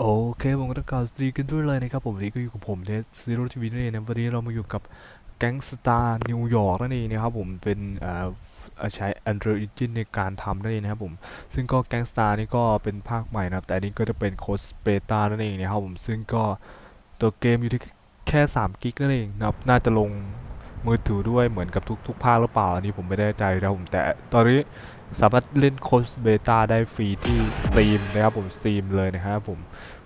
โอเคผมก็ต้องกล่าวสวัสดีกันด้วยเลยนะครับผมวันนี้ก็อยู่กับผมเนสซีโร่ทีวีนั่นเองนะวันนี้เรามาอยู่กับแก๊งสตาร์นิวยอร์กนั่นเองนะครับผมเป็นเอ่อใช้ Unreal Engine ในการทำนั่นเองนะครับผมซึ่งก็แก๊งสตาร์นี่ก็เป็นภาคใหม่นะครับแต่อันนี้ก็จะเป็นโค้ดเบต้านั่นเองนะครับผมซึ่งก็ตัวเกมอยู่ที่แค่3กิกนั่นเองนะครับน่าจะลงมือถือด้วยเหมือนกับทุกทุกภาคหรือเปล่าอันนี้ผมไม่แน่ใจนะครับผมแต่ตอนนี้ สามารถเล่นโค้ดเบต้าได้ฟรีที่ Steam นะครับผม Steam เลยนะครับผม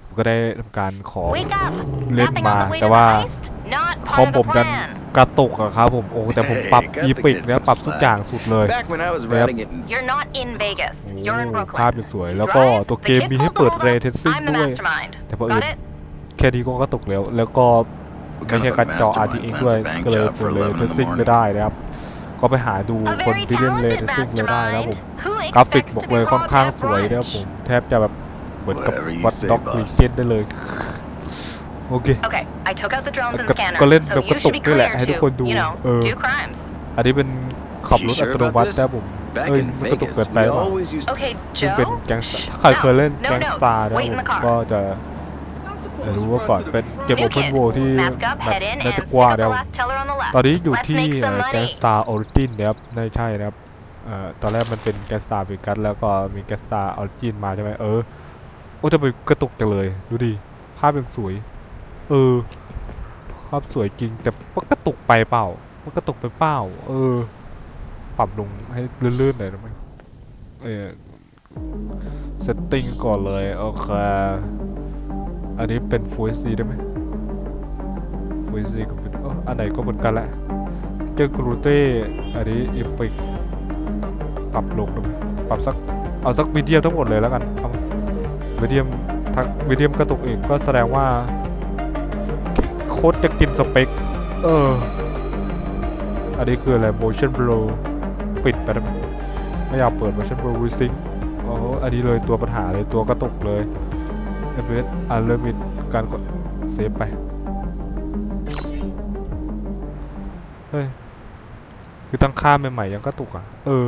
ผมก็ได้ทำการขอ Wake up! เล่น Nothing มา on the way แต่ to the ว่า heist? Not คอม part of ผ the มดัน plan. กระตุกอะครับผมโอ้แต่ผมปรับ Hey, อี got พิก to get นะ some ปรับทุกอย่าง slack. สุดเลย Back when I was Yep. running it in You're not in Vegas. โอ้ You're in ภาพ Brooklyn. ยังสวย แล้วก็ Drive, ตัว the เกม kid มีให้ pulls the เปิด hold เร up. เทสซิ่ง I'm the ด้วย mastermind. แต่พอ Got it? แค่นี้ก็กระตุกแล้ว แล้วก็ What ไม่ kind ใช่ of การ a จอ mastermind RTX plans ด้วย a bank ก็เลย job เปิ for ดเร11 in เท the สซิ่งไม่ morning? ได้นะครับ ก็ไปหาดู A คน very ที่เล่นเร talented เทสซิ่งเลยได้นะครับผม mastermind. Who กราฟิก expects บอก to เลย be ค่อน robbed ข้าง at สวยนะครับผม brunch? แทบจะแบบเหมือนกับ Whatever you วัด say, ด็อก boss. วีเกนได้เลยโอเค Okay, I took out the drones and ก็ scanners, ก็เล่น so แบบก you ระตุ should ก be ด้วยแหละ clear ให้ทุกคน to, ดู you know, เออ do crimes. อันนี้เป็นขับรถ You อั sure ตโน about มัติ this? นะผม Back เอ้ย in มันกระตุก Vegas, เกินไป we หรือเปล่า always used to โอเคซึ่ง Joe เป็นแก๊งสถ้าใครเคยเล่น No แก๊งส notes. ตาร์นะ Wait in ผม the car. ก็จะรู้ว่าก่อนเป็นเกม New โอเพน kid. โวที่ Mask up, แบบ head in, น่า and จะ sit กว้าง at the แล้ว last teller on the left. ตอนนี้อยู่ Let's ที่ make some แก๊ง money. สตาร์ออริจินนะครับไม่ใช่นะครับเอ่อตอนแรกมันเป็นแก๊งสตาร์เบกัสแล้วก็มีแก๊งสตาร์ออริจินมาใช่ไหมเออโอ้ทำไมกระตุกจังเลยดูดิภาพยังสวย เออภาพสวยจริงแต่มันกระตุกไปเปล่ามันกระตุกไปเปล่า เออ ปรับลงให้ลื่นๆหน่อยได้ไหมเออเซตติ้งก่อนเลยโอเคอันนี้เป็น Full HD ได้ไหม Full HD ก็เป็นเอ้ อันไหนก็เหมือนกันแหละเจอกรูเต้อันนี้เอพิกปรับลงปรับสักเอาสักมีเดียมทั้งหมดเลยแล้วกันเอามีเดียมทักมีเดียมกระตุกอีกก็แสดงว่าโคตรจะกินสเปค เออ อันนี้คืออะไร motion blur ปิดไปได้ไหมไม่อยากเปิด motion blur resync อ๋ออันนี้เลยตัวปัญหาเลยตัวกระตุกเลย FPS unlimited การกดเซฟไป เฮ้ย คือตั้งค่าใหม่ๆยังกระตุกอะ เออ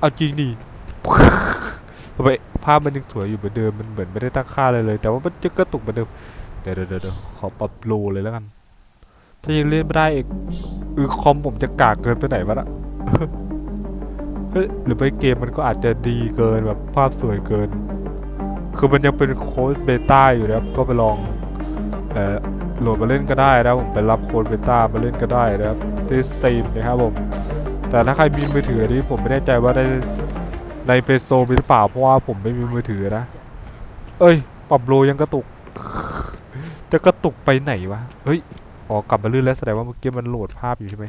เอาจริงดิทำไมภาพมันยังสวยอยู่เหมือนเดิม มันเหมือนไม่ได้ตั้งค่าเลยเลย แต่ว่ามันจะกระตุกเหมือนเดิม เดี๋ยวเดี๋ยวเดี๋ยวเดี๋ยวขอปรับโลเลยแล้วกัน ถ้ายังเล่นไม่ได้อีกเออคอมผมจะกากเกินไปไหนวะละเฮ้ยหรือไปเกมมันก็อาจจะดีเกินแบบภาพสวยเกิน คือมันยังเป็นโค้ดเบต้าอยู่นะครับ ก็ไปลอง เอ่อ โหลดมาเล่นก็ได้นะผมไปรับโค้ดเบต้ามาเล่นก็ได้นะครับที่สตรีมนะครับผม แต่ถ้าใครมีมือถือนี้ผมไม่แน่ใจว่าได้ในเพย์สโตร์มีหรือเปล่าเพราะว่าผมไม่มีมือถือนะ เอ้ย ปรับโลยังกระตุก จะกระตุกไปไหนวะ เฮ้ย อ๋อกลับมาลื่นแล้วแสดงว่าเมื่อกี้มันโหลดภาพอยู่ใช่ไหม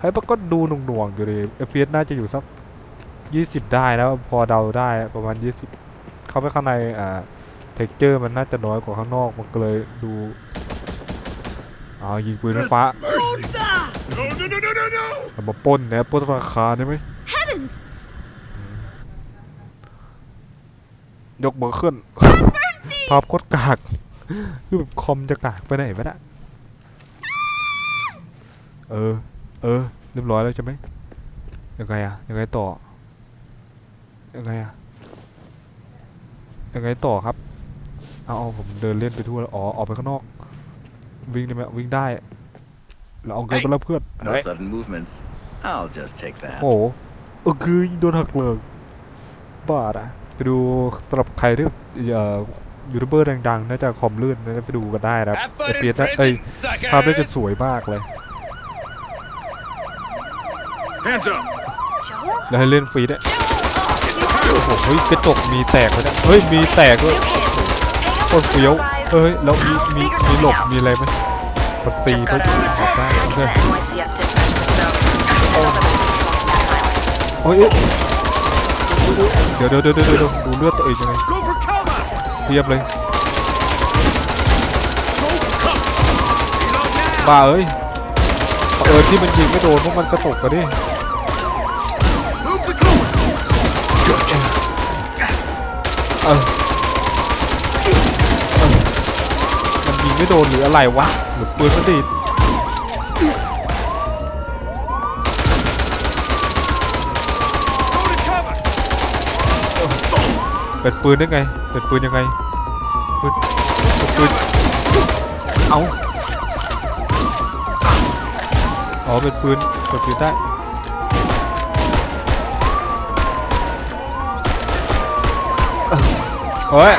เฮ้ยมันก็ดูหน่วงๆอยู่เลย FPS น่าจะอยู่สัก 20 ได้นะพอเดาได้ประมาณ 20 เข้าไปข้างในอ่าเท็กเจอร์มันน่าจะน้อยกว่าข้างนอกมันก็เลยดู อ๋อยิงปืนไฟฟ้า No, no, no, no, no, no! เอามาปล้นนะปล้นธนาคารได้ไหม Heavens! ยกมือขึ้นภาพโคตรกากคือแบบคอมจะกากไปไหนวะน่ะเออ เออ เรียบร้อยแล้วใช่ไหมยังไงอะยังไงต่อ ยังไงอะยังไงต่อครับ เอาเอาผมเดินเล่นไปทั่วแล้วอ๋อ ออกไปข้างนอก วิ่งได้ไหมวิ่งได้เราเอาเงินไปแล้วเพื่อน No เฮ้ย sudden movements. I'll just take that. โอ้โหเออคือโดนหักเลิกบ้าอะไปดูสำหรับใครที่เอ่อยูทูบเบอร์ดังๆน่าจะคอมลื่นน่าจะไปดูกันได้นะครับ Have ไอ fun เปีย in นะเอ้ย prison, ภาพน่าจะ suckers! สวยมากเลย Hands up! Joe? แล้วให้เล่นฟรีได้วยโอ้โหเฮ้ยกระจกมีแตกเลยนะเฮ้ยมีแตกด้วย New kid. โคตรเฟี้ยว เฮ้ยแล้วมีมีมีหลบมีอะไรไหมกดซี Just ก็ gotta ออกได้โอเค the NYCS dispatch the zone. โอ้ยเอ้ยเดี๋ยวเดี๋ยวเดี๋ยวเดี๋ยวเดี๋ยวดูเลือดตัวเองยังไง Go for cover! เรียบเลย Go for cover! Reload now! บ้าเอ้ยเออที่มันยิงไม่โดนเพราะมันกระตกกันดิ Move the cover! เออเออมันยิง ไม่โดนหรืออะไรวะหรือปืนมันดีเป็นปืนได้ไงเป็นปืนยังไงปืนกดปืนเอาอ๋อเป็นปืนกดปืนได้เอ้ย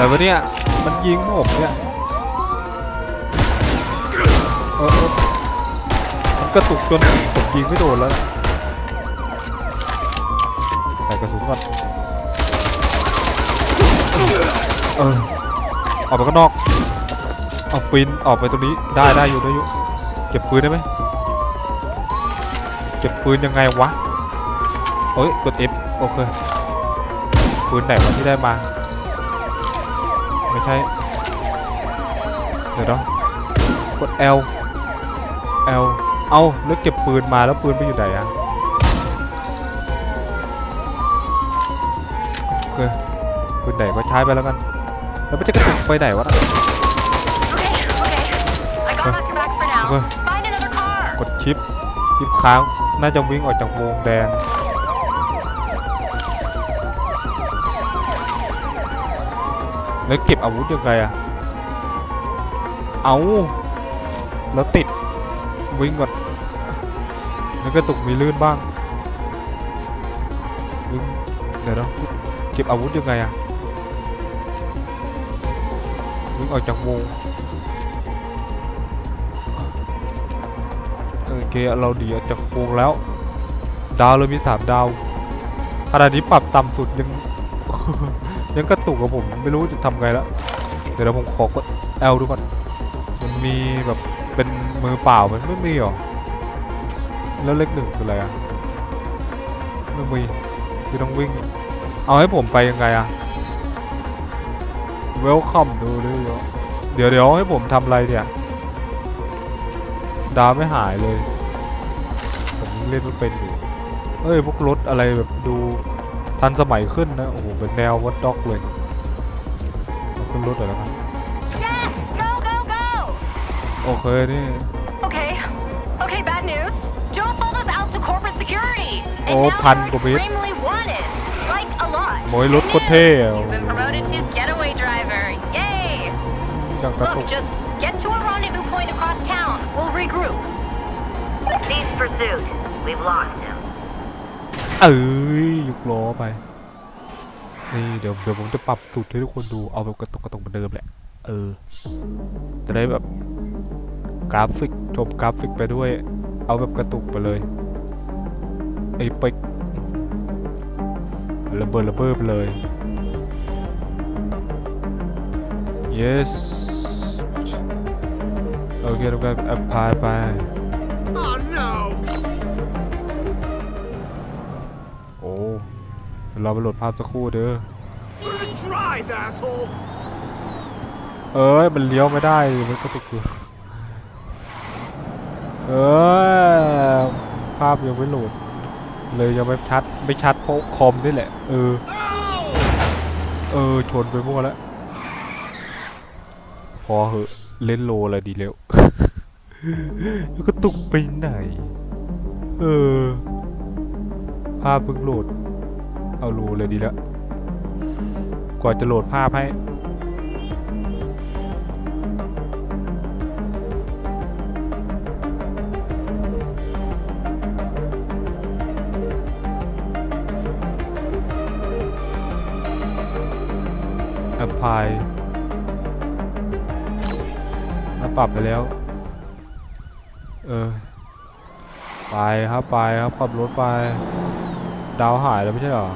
อะไรวะเนี่ย มันยิงผมเนี่ยเออเออมันกระตุกจนผมยิงไม่โดนแล้วใส่กระสุนก่อนเออออกไปข้างนอกเอาปืนออกไปตรงนี้ได้ได้อยู่ได้อยู่เก็บปืนได้ไหมเก็บปืนยังไงวะโอ้ยกด F โอเคปืนไหนวะที่ได้มา ไม่ใช่ เดี๋ยวนะกด L L เอาแล้วเก็บปืนมาแล้วปืนไปอยู่ไหนอะโอเคปืนไหนก็ใช้ไปแล้วกัน แล้วมันจะกระตุกไปไหนวะ Okay, okay. I got off your back for now. Okay. Find another car. กดชิปชิปค้างน่าจะวิ่งออกจากวงแดง แล้วเก็บอาวุธยังไงอะเอาแล้วติดวิ่งก่อนแล้วก็ตกมีลื่นบ้างวิ่งเดี๋ยวนะเก็บอาวุธยังไงอะวิ่งออกจากวงโอเคเราดีออกจากวงแล้ว ดาวเลยมีสามดาวขนาดนี้ปรับต่ำสุดยัง ยังกระตุกกับผมไม่รู้จะทำไงแล้วเดี๋ยวผมขอกด L ดูก่อนมันมีแบบเป็นมือเปล่ามันไม่มีหรอแล้วเลขหนึ่งคืออะไรอะไม่มีคือต้องวิ่ง เอาให้ผมไปยังไงอะ Welcome ดูดิเดี๋ยวเดี๋ยวให้ผมทำอะไรเนี่ยดาวไม่หายเลย ผมเล่นไม่เป็นอยู่เอ้ยพวกรถอะไรแบบดู ทันสมัยขึ้นนะ โอ้โห เป็นแนววัดด็อกเลยเอาขึ้นรถหน่อยแล้วกัน Yes, go, go, go. โอเค นี่ Okay, okay, bad news. Joe sold us out to corporate security. And Oh, now pan we're của biết. extremely wanted. Like a lot. โมยรถ Good โคตรเท่อะ news. You've been promoted to getaway driver. Yay! จังกระตุ Look, ก just get to a rendezvous point across town. We'll regroup. Cease pursuit. We've lost him. เอ้ยยุกล้อไป นี่เดี๋ยวเดี๋ยวผมจะปรับสุดให้ทุกคนดูเอาแบบกระตุกกระตุกเหมือนเดิมแหละ เออ จะได้แบบกราฟิกชมกราฟิกไปด้วย เอาแบบกระตุกไปเลยไอ้เป็กระเบิดระเบิดไปเลย yes โอเคทุกคนแอปพลายไป เราไปโหลดภาพสักครู่เด้อ Learn to drive, asshole! เอ้ย มันเลี้ยวไม่ได้ มันก็ตุกอยู่เออภาพยังไม่โหลด เลยยังไม่ชัด ไม่ชัดเพราะคอมนี่แหละ เออ เออ ชนไปมั่วแล้ว พอเหอะ เล่นโลอะไรดีแล้วแล้วก็ตุกไปไหน เออ ภาพเพิ่งโหลด เอาโลเลยดีแล้ว กว่าจะโหลดภาพให้แอปพลายแล้วปรับไปแล้ว เออ ไปครับไปครับขับรถไป ดาวหายแล้วไม่ใช่หรอ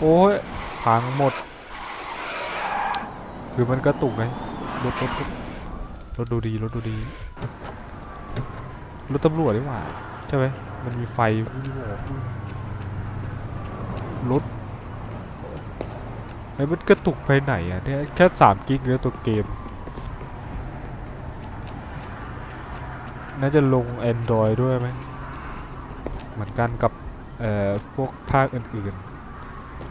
โอ้ยพังหมด คือมันกระตุกไงรถรถรถดูดีรถดูดีรถตำรวจดีกว่าใช่ไหมมันมีไฟรถไอ้มันกระตุกไปไหนอะเนี่ยแค่สามกิกเลยตัวเกม น่าจะลง Android ด้วยไหมเหมือนกันกับ เอ่อ พวกภาคอื่นๆ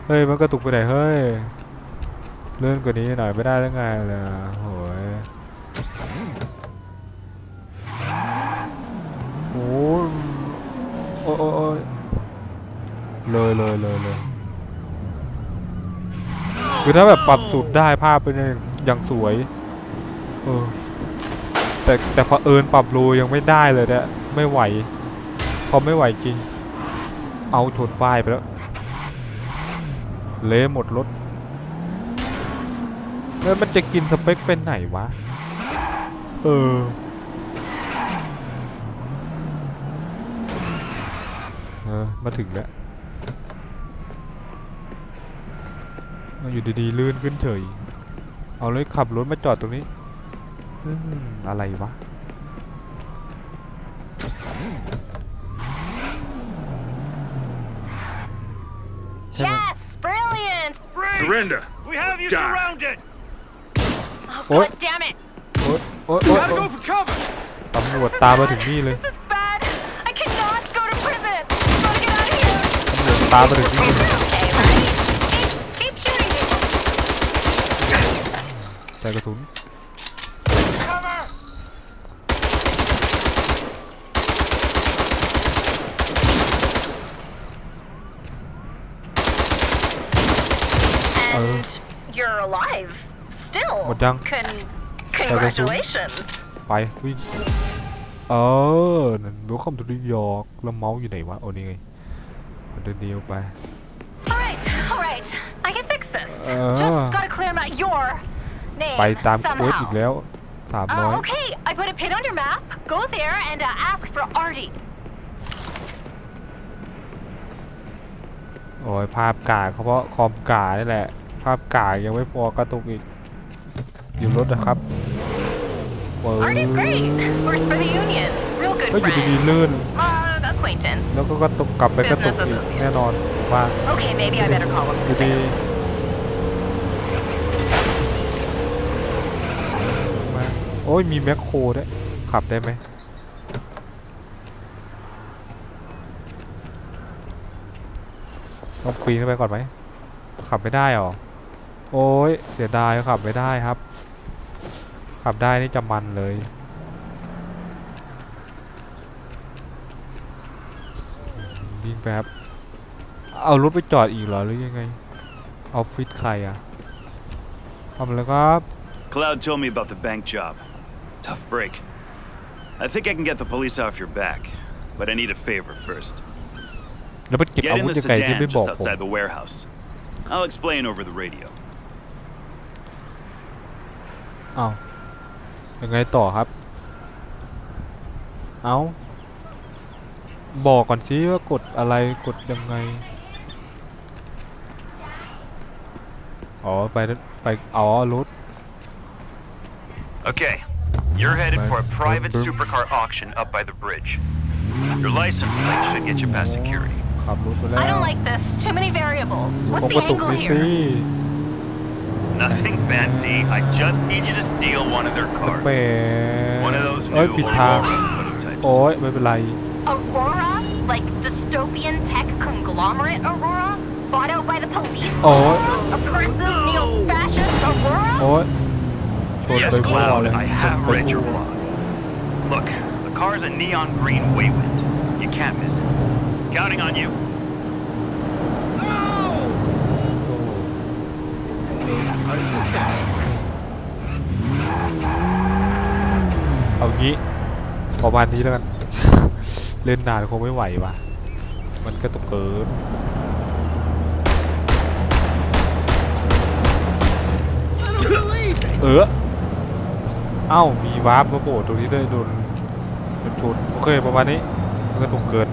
เฮ้ยมันกระตุกไปไหนเฮ้ยเลื่อนกว่านี้หน่อยไม่ได้แล้วไงล่ะโหยโอ้ยโอ้ยโอ้ยเลยเลยเลยเลยคือถ้าแบบปรับสุดได้ภาพเป็นอย่างสวยเออแต่แต่พอเอิญปรับโลยังไม่ได้เลยเนี่ยไม่ไหวพอไม่ไหวจริง เอาชนป้ายไปแล้ว เละหมดรถแล้วมันจะกินสเปคเป็นไหนวะ เออ เออ มาถึงแล้วมาอยู่ดีๆ ลื่นขึ้นเฉย เอาเลยขับรถมาจอดตรงนี้อืมอะไรวะ Surrender. We have you Die. surrounded! Oh, What? God damn it. โอ๊ยโอ๊ยโอ๊ย Gotta โอ๊ go ย for cover! ตำรวจตามมาถึงนี่เลย This is bad. I cannot go to prison. Gotta get out of here. ตำรวจตามมาถึงนี่เลย Okay, right? Keep, keep shooting me. ใส่กระสุน you're alive. Still. หมดยัง Con ใส่กระสุน congratulations. ไปวิ่งเออนั่นเวลคัมทูนิวยอร์กแล้วเมาส์อยู่ไหนวะโอ้นี่ไงมันเดินเดียวไป Alright, alright. I can fix this. Uh. Just gotta clear my your name ไปตามโค้ด somehow. อีกแล้วสามร้อย Uh, okay, I put a pin on your map. Go there and uh, ask for Artie. โอ้ยภาพกากเพราะคอมกานี่แหละ ภาพกากยังไม่พอกระตุกอีก อยู่รถนะครับเปิด Artie's great. Works for the union. Real good ก็อยู่ friend. ดีๆลื่น Uh, acquaintance. แล้วก็กระตุกกลับไปกระตุกอีกแน่นอนว่า Okay, maybe I better call him. อยู่ดีมาโอ้ยมีแมคโครด้วยขับได้ไหมต้องปีนขึ้นไปก่อนไหมขับไม่ได้หรอ โอ้ยเสียดายขับไม่ได้ครับ ขับได้นี่จะมันเลย วิ่งไปครับเอารถไปจอดอีกเหรอหรือยังไงออฟฟิศใครอะทำอะไรครับ Cloud told me about the bank job. Tough break. I think I can get the police off your back, but I need a favor first. แล้วมันเก็บ Get อา in วุธ the ยังไงที่ sedan ไม่บอก just ผม outside the warehouse. I'll explain over the radio. เอายังไงต่อครับ เอาบอกก่อนสิว่ากดอะไรกดยังไง อ๋อไปไปอ๋อรถ Okay, you're headed for a Bye. private Boom, boom. supercar auction up by the bridge. Your license plate should get you past security. ขับรถไปแล้ว I don't like this. Too many variables. ค What's ง the กระตุก angle นี่สิ here? Nothing fancy. I just need you to steal one of their แหม cars. One of those เอ้ย new ผิดทาง Aurora prototypes. โอ้ยไม่เป็นไร Aurora? Like dystopian tech conglomerate Aurora? Bought out by the police? โอ้ย Oppressive neo-fascist Aurora? โอ้ยชน Yes, ไปมั่ว Cloud, เลย I ชน have ไป read your มั่ว blog. Look, the car's a neon green Waywind. You can't miss it. Counting on you. เอางี้ประมาณนี้แล้วกัน เล่นนานคงไม่ไหวว่ะมันกระตุกเกินเออเอ้ามีวาร์ปมาโผล่ตรงนี้ด้วยโดนโดนชนโอเคประมาณนี้มันกระตุกเกิน